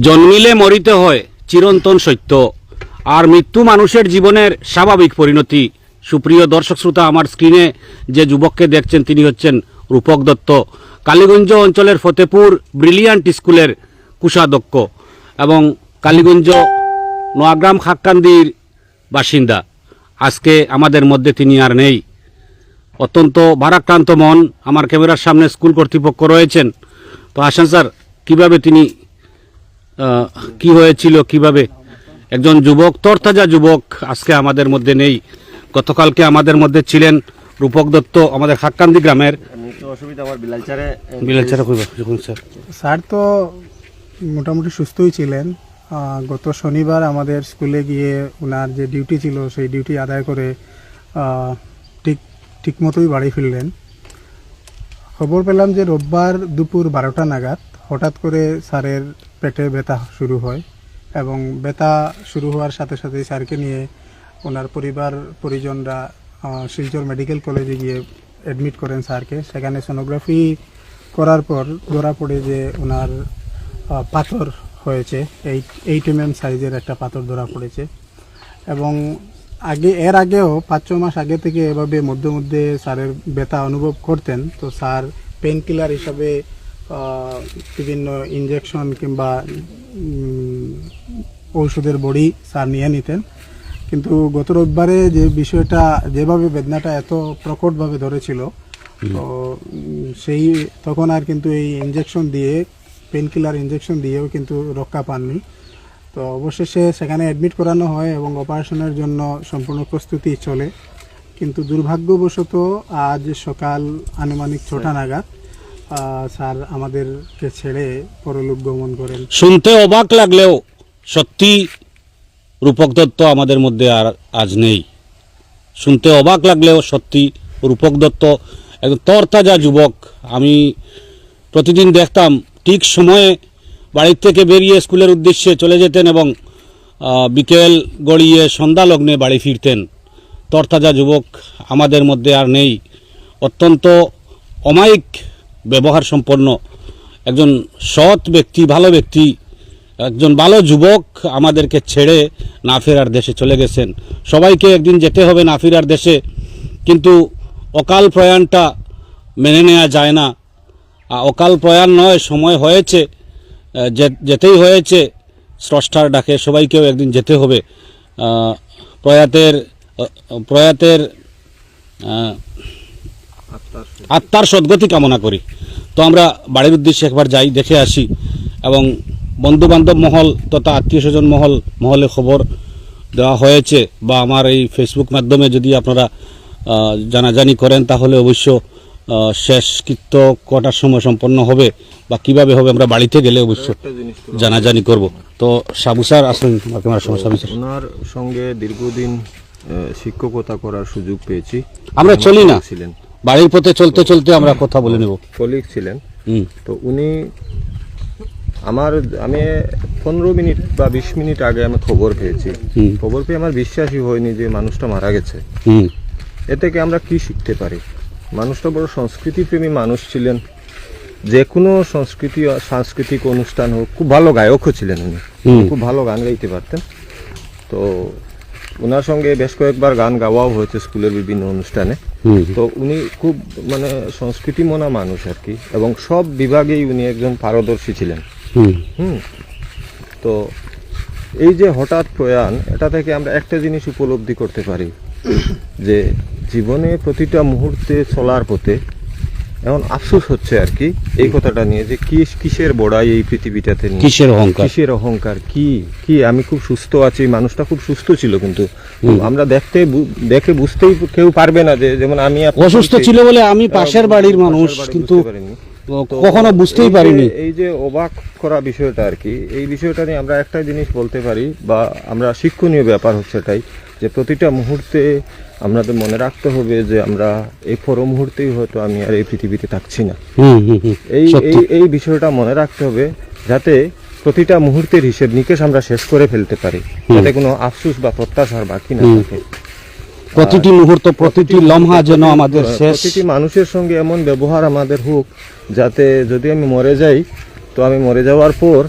জন্মিলে মরিতে হয় চিরন্তন সত্য। আর মৃত্যু মানুষের জীবনের স্বাভাবিক পরিণতি। সুপ্রিয় দর্শক শ্রোতা, আমার স্ক্রিনে যে যুবককে দেখছেন, তিনি হচ্ছেন রূপক দত্ত, কালীগঞ্জ অঞ্চলের ফতেপুর ব্রিলিয়ান্ট স্কুলের কুষাধ্যক্ষ এবং কালীগঞ্জ নোয়াগ্রাম খাক্কান্দির বাসিন্দা। আজকে আমাদের মধ্যে তিনি আর নেই। অত্যন্ত ভারাক্রান্ত মন। আমার ক্যামেরার সামনে স্কুল কর্তৃপক্ষ রয়েছেন। তো আসান স্যার, কীভাবে তিনি কি হয়েছিল কীভাবে? একজন যুবক তরতাজা যুবক আজকে আমাদের মধ্যে নেই। গতকালকে আমাদের মধ্যে ছিলেন রূপক দত্ত আমাদের খাক্কান্দি গ্রামের আমি তো অসুবিধা আমার বিলালচারে বিলাচারা দেখুন স্যার স্যার তো মোটামুটি সুস্থই ছিলেন। গত শনিবার আমাদের স্কুলে গিয়ে ওনার যে ডিউটি ছিল সেই ডিউটি আদায় করে ঠিক ঠিক মতোই বাড়ি ফিরলেন। খবর পেলাম যে রোববার দুপুর বারোটা নাগাদ হঠাৎ করে স্যারের পেটে ব্যথা শুরু হয় এবং ব্যথা শুরু হওয়ার সাথে সাথে স্যারকে নিয়ে ওনার পরিবার, পরিজনরা শিলচর মেডিকেল কলেজে গিয়ে অ্যাডমিট করেন স্যারকে। সেখানে সোনোগ্রাফি করার পর ধরা পড়ে যে ওনার পাথর হয়েছে। এইট এইট এম এম সাইজের একটা পাথর ধরা পড়েছে। এবং আগে, এর আগেও পাঁচ, ছ মাস আগে থেকে এভাবে মধ্যে মধ্যে স্যারের ব্যথা অনুভব করতেন। তো স্যার পেন কিলার হিসাবে বিভিন্ন ইনজেকশন কিংবা ঔষধের বড়ি স্যার নিয়ে নিতেন। কিন্তু গত রোববারে যে বিষয়টা যেভাবে বেদনাটা এত প্রকটভাবে ধরেছিল তো সেই তখন আর কিন্তু এই ইনজেকশন দিয়ে পেন কিলার ইনজেকশন দিয়েও কিন্তু রক্ষা পাননি। তো অবশেষে সেখানে অ্যাডমিট করানো হয় এবং অপারেশনের জন্য সম্পূর্ণ প্রস্তুতি চলে। কিন্তু দুর্ভাগ্যবশত আজ সকাল আনুমানিক ছটা নাগাদ আহ, স্যার, আমাদেরকে ছেড়ে পরলোক গমন করেন। শুনতে অবাক লাগলেও সত্যি রূপক দত্ত আমাদের মধ্যে আর আজ নেই। শুনতে অবাক লাগলেও সত্যি রূপক দত্ত একজন তরতাজা যুবক। আমি প্রতিদিন দেখতাম ঠিক সময়ে বাড়ির থেকে বেরিয়ে স্কুলের উদ্দেশ্যে চলে যেতেন এবং বিকেল গড়িয়ে সন্ধ্যা লগ্নে বাড়ি ফিরতেন। তরতাজা যুবক আমাদের মধ্যে আর নেই। অত্যন্ত অমায়িক ব্যবহার সম্পন্ন একজন সৎ ব্যক্তি, ভালো ব্যক্তি, একজন ভালো যুবক আমাদেরকে ছেড়ে না ফেরার দেশে চলে গেছেন। সবাইকে একদিন যেতে হবে না ফেরার দেশে, কিন্তু অকাল প্রয়াণটা মেনে নেওয়া যায় না। অকাল প্রয়াণ নয়, সময় হয়েছে যেতেই হয়েছে, স্রষ্টার ডাকে সবাইকেও একদিন যেতে হবে। প্রয়াতের প্রয়াতের আত্মার সদ্গতি কামনা করি। তো আমরা বাড়ির উদ্দেশ্যে একবার যাই দেখে আসি এবং বন্ধু বান্ধব মহল তথা আত্মীয় স্বজন মহল মহলে খবর দেওয়া হয়েছে বা আমার এই ফেসবুক মাধ্যমে যদি আপনারা জানাজানি করেন তাহলে অবশ্য শেষকৃত্য কটার সময় সম্পন্ন হবে বা কীভাবে হবে আমরা বাড়িতে গেলে অবশ্য জানাজানি করব। তো সাবু স্যার ওনার সঙ্গে দীর্ঘদিন শিক্ষকতা করার সুযোগ পেয়েছি। আমরা চলি না। ছিলেন। বাড়ির পথে চলতে চলতে আমরা কথা বলে নেব। কলিগ ছিলেন। তো উনি আমার আমি পনেরো মিনিট বা বিশ মিনিট আগে আমি খবর পেয়েছি। খবর পেয়ে আমার বিশ্বাসই হয়নি যে মানুষটা মারা গেছে। হুম। এ থেকে আমরা কি শিখতে পারি? মানুষটা বড় সংস্কৃতিপ্রেমী মানুষ ছিলেন। যে কোনো সংস্কৃতি সাংস্কৃতিক অনুষ্ঠান হোক খুব ভালো গায়কও ছিলেন উনি। খুব ভালো গান গাইতে পারতেন। তো ওনার সঙ্গে বেশ কয়েকবার গান গাওয়াও হয়েছে স্কুলের বিভিন্ন অনুষ্ঠানে। তো উনি খুব মানে সংস্কৃতি মনা মানুষ আর কি এবং সব বিভাগেই উনি একজন পারদর্শী ছিলেন। হুম। হুম। তো এই যে হঠাৎ প্রয়াণ এটা থেকে আমরা একটা জিনিস উপলব্ধি করতে পারি যে জীবনে প্রতিটা মুহূর্তে চলার পথে এখন আফসোস হচ্ছে আর কি এই কথাটা নিয়ে যে কি কিসের বড়াই এই পৃথিবীটাতে নিয়ে? কিসের অহংকার? কিসের অহংকার? কি কি? আমি খুব সুস্থ আছি মানুষটা খুব সুস্থ ছিল কিন্তু। আমরা দেখতে দেখে বুঝতেই কেউ পারবে না যে যেমন আমি অসুস্থ ছিল বলে আমি পাশের বাড়ির মানুষ কিন্তু কখনো বুঝতেই পারিনি। এই যে অবাক করা বিষয়টা আর কি এই বিষয়টা নিয়ে আমরা একটা জিনিস বলতে পারি বা আমরা শিক্ষণীয় ব্যাপার হচ্ছে এটাই। যে প্রতিটা মুহূর্তে আমাদের মনে রাখতে হবে যে আমরা এই পর মুহূর্তেই হয়তো আমি আর এই পৃথিবীতে থাকছি না। এই এই এই বিষয়টা মনে রাখতে হবে যাতে প্রতিটা মুহূর্তের হিসেব নিকেশ আমরা শেষ করে ফেলতে পারি। যাতে কোনো আফসুস বা প্রত্যাশার বাকি না থাকে। প্রতিটি মুহূর্ত প্রতিটি লম্হা যেন আমাদের শেষ প্রতিটি মানুষের সঙ্গে এমন ব্যবহার আমাদের হোক যাতে যদি আমি মরে যাই তো আমি মরে যাওয়ার পর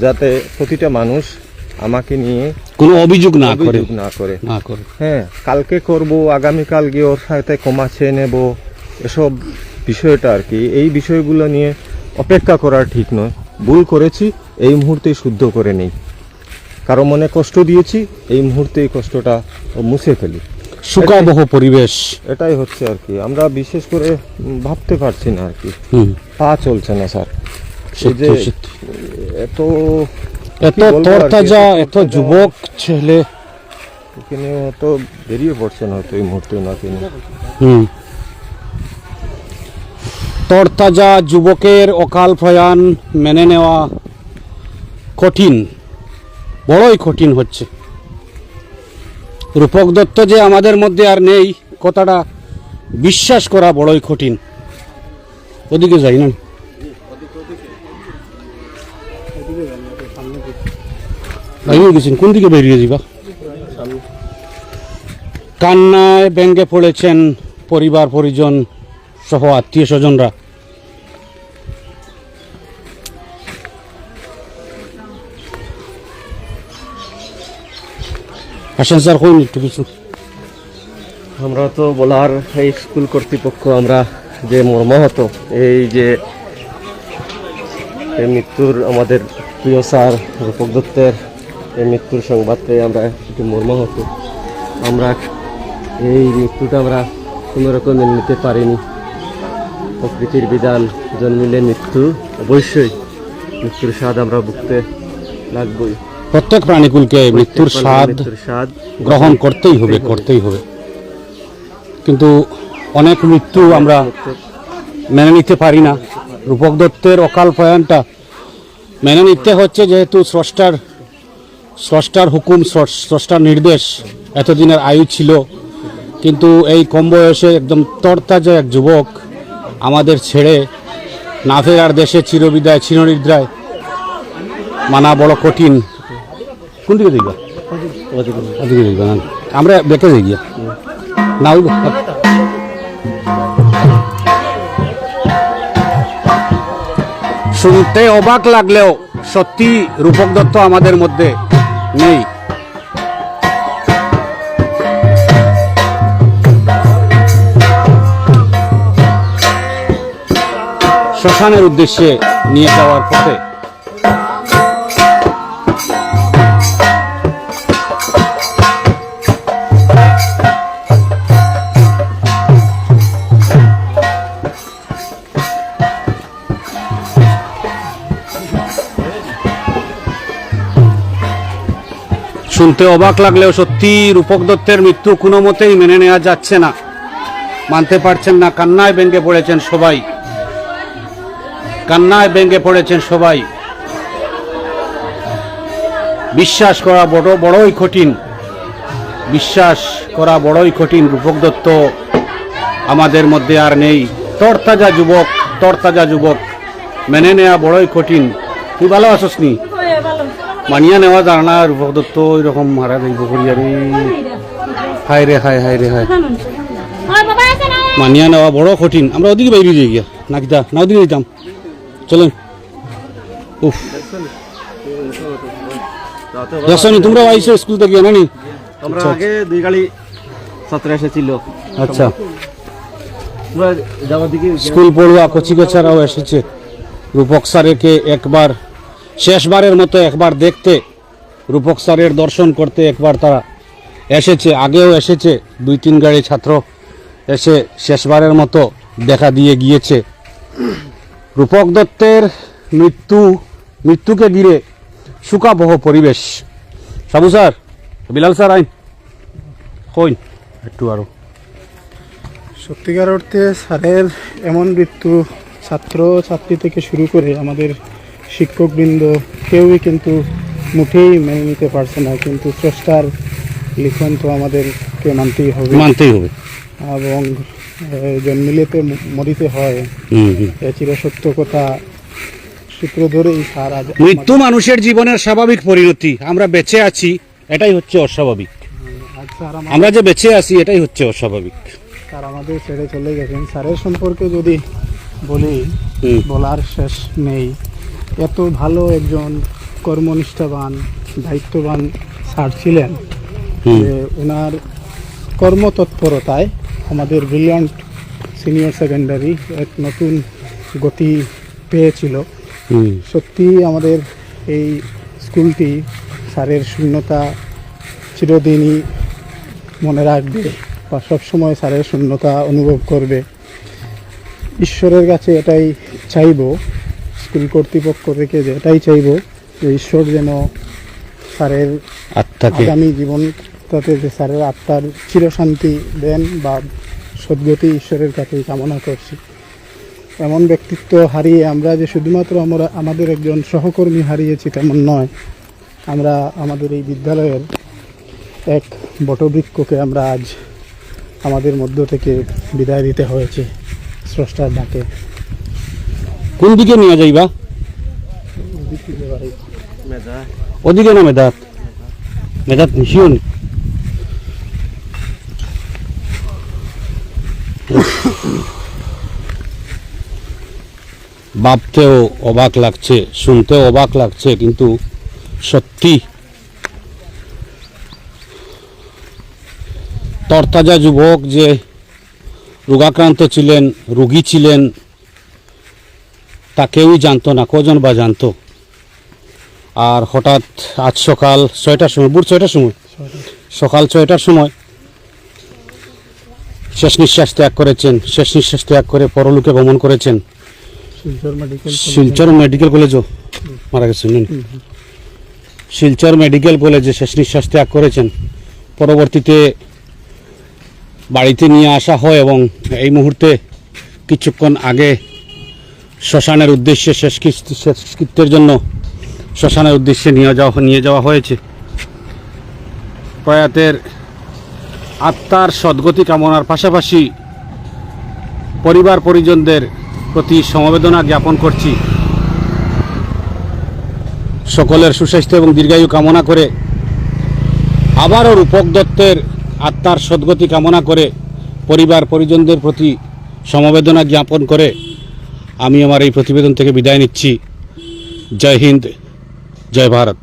যাতে প্রতিটা মানুষ আমাকে নিয়ে কোনো অভিযোগ না করে? না করে। না করে। হ্যাঁ কালকে করব আগামীকাল গিয়ে ওর সাথে কমা চেয়ে নেব এসব বিষয়টা আর কি। এই বিষয়গুলো নিয়ে অপেক্ষা করা ঠিক নয়। ভুল করেছি এই মুহূর্তেই শুদ্ধ করে নেই। কারও মনে কষ্ট দিয়েছি এই মুহূর্তে এই কষ্টটা মুছে ফেলি। সুখাবহ পরিবেশ। এটাই হচ্ছে আর কি। আমরা বিশেষ করে ভাবতে পারছি না আর কি। পা চলছে না স্যার। যে এত এত তরতাজা এত যুবক ছেলে। এখানে অত বেরিয়ে পড়ছে না হয়তো এই মুহূর্তে ওনাকে নিয়ে। হুম। তরতাজা যুবকের অকাল প্রয়াণ মেনে নেওয়া কঠিন বড়ই কঠিন হচ্ছে। রূপক দত্ত যে আমাদের মধ্যে আর নেই কথাটা বিশ্বাস করা বড়ই কঠিন। ওদিকে যাই না। বাইরে গেছেন, কোন দিকে বেরিয়ে যাবা কান্নায় ব্যঙ্গে পড়েছেন পরিবার, পরিজন সহ আত্মীয় স্বজনরা। স্যার, কইন একটু কিছু। আমরা তো বলার এই স্কুল কর্তৃপক্ষ, আমরা যে মর্মাহত, এই যে মৃত্যুর আমাদের প্রিয় স্যার রূপক দত্তের এই মৃত্যুর সংবাদ পেয়ে আমরা একটু মর্মাহত আমরা এই মৃত্যুটা আমরা কোনো রকম মেনে নিতে পারিনি। প্রকৃতির বিধান জন্মিলে মৃত্যু অবশ্যই। মৃত্যুর স্বাদ আমরা ভুগতে লাগবই। প্রত্যেক প্রাণীকুলকে মৃত্যুর স্বাদ মৃত্যুর স্বাদ গ্রহণ করতেই হবে। করতেই হবে। কিন্তু অনেক মৃত্যু আমরা মেনে নিতে পারি না। রূপক দত্তের অকাল প্রয়াণটা মেনে নিতে হচ্ছে যেহেতু স্রষ্টার স্রষ্টার হুকুম স্রষ্টার নির্দেশ এতদিনের আয়ু ছিল। কিন্তু এই কম বয়সে একদম তরতাজা এক যুবক আমাদের ছেড়ে না ফেরার দেশে চিরবিদায় চিরনিদ্রায় মানা বড় কঠিন। কোন দিকে দেখবা? ওদিকে দেখবা না? আমরা বেঁকে যাই গিয়া না শুনতে অবাক লাগলেও সত্যি রূপক দত্ত আমাদের মধ্যে। নেই। শ্মশানের উদ্দেশ্যে নিয়ে যাওয়ার পথে শুনতে অবাক লাগলেও সত্যি রূপক দত্তের মৃত্যু কোনো মতেই মেনে নেওয়া যাচ্ছে না। মানতে পারছেন না, কান্নায় ব্যঙ্গে পড়েছেন সবাই। কান্নায় ব্যঙ্গে পড়েছেন সবাই। বিশ্বাস করা বড়, বড়ই কঠিন। বিশ্বাস করা বড়ই কঠিন রূপক দত্ত। আমাদের মধ্যে আর নেই। তরতাজা যুবক তরতাজা যুবক। মেনে নেওয়া বড়ই কঠিন। তুই ভালো আছস নি? মানিয়া নেওয়া যায় না রূপক দত্ত ওই রকম মারা যাইব করিয়া রে হায় রে হায় হায় রে হায় মানিয়া নেওয়া বড় কঠিন। আমরা ওদিকে বাইরে যাই গিয়া। নাকিতা না ওদিকে যেতাম চলেন। উফ। দেখছনি তোমরা আইসো স্কুল থেকে নানি আমরা আগে দুই গাড়ি ছাত্র এসেছিল। আচ্ছা। স্কুল পড়ুয়া কচি কচারাও এসেছে। রূপক স্যারকে একবার শেষবারের মতো একবার দেখতে, রূপক স্যারের দর্শন করতে একবার তারা এসেছে, আগেও এসেছে, দুই তিন গাড়ি ছাত্র এসে শেষবারের মতো দেখা দিয়ে গিয়েছে। রূপক দত্তের মৃত্যু, মৃত্যুকে ঘিরে সুখাবহ পরিবেশ। সাবু স্যার, বিলাল স্যার আইন। কইন। একটু আরও। সত্যিকার অর্থে স্যারের এমন মৃত্যু ছাত্র ছাত্রী থেকে শুরু করে আমাদের শিক্ষকবৃন্দ কেউই কিন্তু মুঠেই মেনে নিতে পারছে না কিন্তু স্রষ্টার লিখন তো আমাদেরকে মানতেই হবে। মানতেই হবে। এবং জন্মিলেতে মরিতে হয় চিরসত্য কথা সূত্র ধরেই আজ মৃত্যু মানুষের জীবনের স্বাভাবিক পরিণতি আমরা বেঁচে আছি এটাই হচ্ছে অস্বাভাবিক। আমরা যে বেঁচে আছি এটাই হচ্ছে অস্বাভাবিক। স্যার আমাদের ছেড়ে চলে গেছেন। স্যারের সম্পর্কে যদি বলি বলার শেষ নেই। এত ভালো একজন কর্মনিষ্ঠাবান দায়িত্ববান স্যার ছিলেন যে ওনার কর্মতৎপরতায় আমাদের ব্রিলিয়ান্ট সিনিয়র সেকেন্ডারি এক নতুন গতি পেয়েছিল। সত্যি আমাদের এই স্কুলটি স্যারের শূন্যতা চিরদিনই মনে রাখবে বা সবসময় স্যারের শূন্যতা অনুভব করবে। ঈশ্বরের কাছে এটাই চাইব স্কুল কর্তৃপক্ষ থেকে যে এটাই চাইব যে ঈশ্বর যেন স্যারের আত্মাকে আগামী জীবন তাতে যে স্যারের আত্মার চিরশান্তি দেন বা সদ্গতি ঈশ্বরের কাছে কামনা করছি। এমন ব্যক্তিত্ব হারিয়ে আমরা যে শুধুমাত্র আমরা আমাদের একজন সহকর্মী হারিয়েছি তেমন নয়। আমরা আমাদের এই বিদ্যালয়ের এক বটবৃক্ষকে আমরা আজ আমাদের মধ্য থেকে বিদায় দিতে হয়েছে। স্রষ্টার ডাকে। কোন দিকে নিয়ে যাইবা? ওদিকে না মেদাত। মেদাত নিশিও নি। ভাবতেও অবাক লাগছে, শুনতেও অবাক লাগছে, কিন্তু সত্যি তরতাজা যুবক যে রোগাক্রান্ত ছিলেন, রোগী ছিলেন তা কেউই জানতো না কজন বা জানতো? আর হঠাৎ আজ সকাল ছয়টার সময় বুট ছয়টার সময়? সকাল ছয়টার সময় শেষ নিঃশ্বাস ত্যাগ করেছেন শেষ নিঃশ্বাস ত্যাগ করে পরলোকে ভ্রমণ করেছেন। শিলচর মেডিকেল কলেজও মারা গেছেন শিলচর মেডিকেল কলেজে শেষ নিঃশ্বাস ত্যাগ করেছেন। পরবর্তীতে বাড়িতে নিয়ে আসা হয় এবং এই মুহূর্তে কিছুক্ষণ আগে শ্মশানের উদ্দেশ্যে শেষ কৃত- শেষকৃত্যের জন্য শ্মশানের উদ্দেশ্যে নিয়ে যাওয়া নিয়ে যাওয়া হয়েছে। প্রয়াতের আত্মার সদ্গতি কামনার পাশাপাশি পরিবার পরিজনদের প্রতি সমবেদনা জ্ঞাপন করছি। সকলের সুস্বাস্থ্য এবং দীর্ঘায়ু কামনা করে আবারও রূপক দত্তের আত্মার সদ্গতি কামনা করে পরিবার পরিজনদের প্রতি সমবেদনা জ্ঞাপন করে আমি আমার এই প্রতিবেদন থেকে বিদায় নিচ্ছি। জয় হিন্দ জয় ভারত।